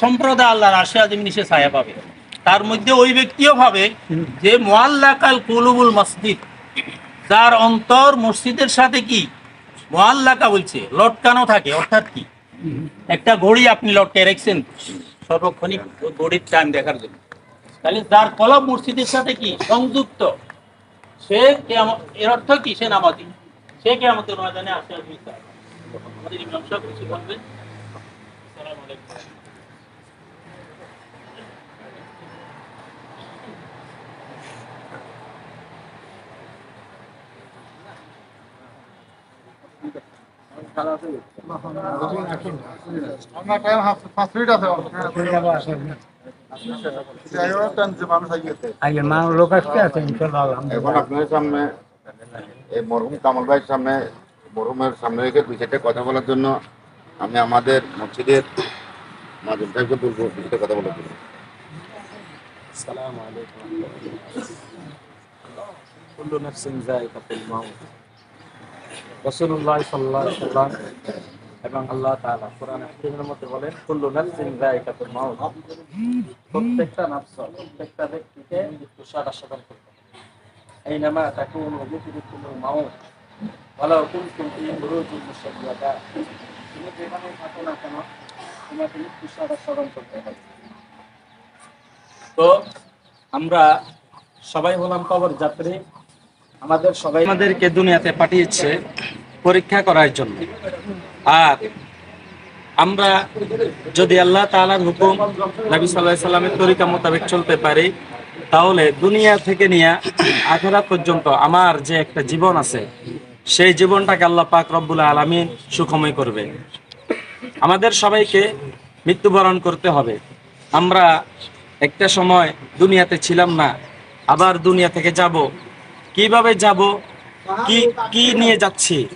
সম্প্রদায় আল্লাহর আশে আদিম সে ছায়া পাবে। তার মধ্যে ওই ব্যক্তিও পাবে যে মোয়াল্লাকাল কুলুবুল মসজিদ, যার অন্তর মসজিদের সাথে কি? মোয়াল্লাকা বলছে, লটকানো থাকে, অর্থাৎ কি? একটা ঘড়ি আপনি লটকে রেখেছেন, সর্বক্ষণিক ঘড়ির টাইম দেখার জন্য। তাহলে যার কলব মসজিদের সাথে কি? সংযুক্ত। সে এর অর্থ কি? সে নামাজি। সে কে আমাদের ময়দানে আসে আমাদের ইমাম কিছু বলবেন? আসসালামু আলাইকুম আপনার টাইম পাঁচ মিনিট আছে। মানুষ আগিয়েছে আগে মা লোক আসতে আছে এখন আপনার সামনে এই মরহুম কামাল ভাইয়ের সামনে মরহুমের সামনে রেখে দুই চারটে কথা বলার জন্য আমি আমাদের মসজিদের মাজুল সাহেবকে বলবো দুই চারটে কথা বলার জন্য السلام عليكم ورحمة الله كل نفس ذائقة الموت রাসূলুল্লাহ সাল্লাল্লাহু আলাইহি সাল্লাম এবং আল্লাহ তাআলা কোরআন হাকিমের মধ্যে বলেন কুল্লু নাফসিন যায়িকাতুল মাউত প্রত্যেকটা নফস প্রত্যেকটা ব্যক্তিকে মৃত্যু স্বাদ আস্বাদন করতে হবে আইনামা তাকুনু ইউদরিকুমুল মাউত ওয়ালাউ কুনতুম ফি বুরুজিন মুশাইয়াদা তুমি যেখানে থাকো না কেন তো আমরা সবাই হলাম কবর যাত্রী। আমাদের সবাই আমাদেরকে দুনিয়াতে পাঠিয়েছে পরীক্ষা করার জন্য। আর আমরা যদি আল্লাহ তাআলার হুকুম নবী আলাইহি সাল্লামের তরিকা মোতাবেক চলতে পারি, তাহলে দুনিয়া থেকে নিয়ে আখেরাত পর্যন্ত আমার যে একটা জীবন আছে, সেই জীবনটাকে আল্লাহ পাক রব্বুল আলামিন সুখময় করবে আমাদের সবাইকে মৃত্যুবরণ করতে হবে। আমরা একটা সময় দুনিয়াতে ছিলাম না, আবার দুনিয়া থেকে যাব। কীভাবে যাব? কি কি নিয়ে যাচ্ছি?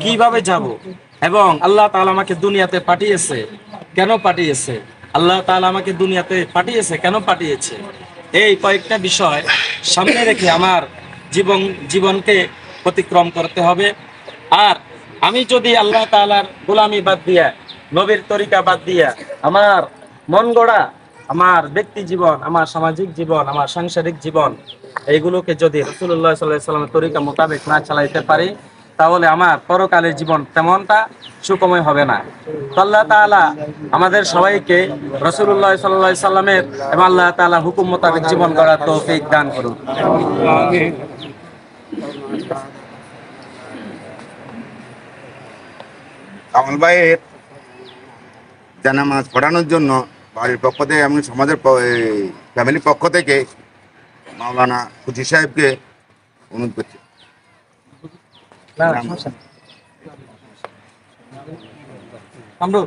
কীভাবে যাব? এবং আল্লাহ তাআলা আমাকে দুনিয়াতে পাঠিয়েছে। কেন পাঠিয়েছে? আল্লাহ তাআলা আমাকে দুনিয়াতে পাঠিয়েছে, কেন পাঠিয়েছে? এই কয়েকটা বিষয় সামনে রেখে আমার জীবন, জীবনকে অতিক্রম করতে হবে। আর আমি যদি আল্লাহ তাআলার গোলামি বাদ দিয়া নবীর তরিকা বাদ দিয়া আমার মন গড়া, আমার ব্যক্তি জীবন, আমার সামাজিক জীবন, আমার সাংসারিক জীবন, এইগুলোকে যদি রসুল্লাহ সাল্লাহ সাল্লামের তরিকা মোতাবেক না চালাইতে পারি, তাহলে আমার পরকালের জীবন তেমনটা সুকময় হবে না। আল্লাহ তাআলা আমাদের সবাইকে রসুল্লাহ সাল্লাহ সাল্লামের এবং আল্লাহ তাআলা হুকুম মোতাবেক জীবন গড়ার তৌফিক দান করুন। কামাল ভাইয়ের জানামাজ পড়ানোর জন্য বাড়ির পক্ষ থেকে এমন সমাজের ফ্যামিলির পক্ষ থেকে মাওলানা খুশি সাহেবকে অনুরোধ করছি। আমরা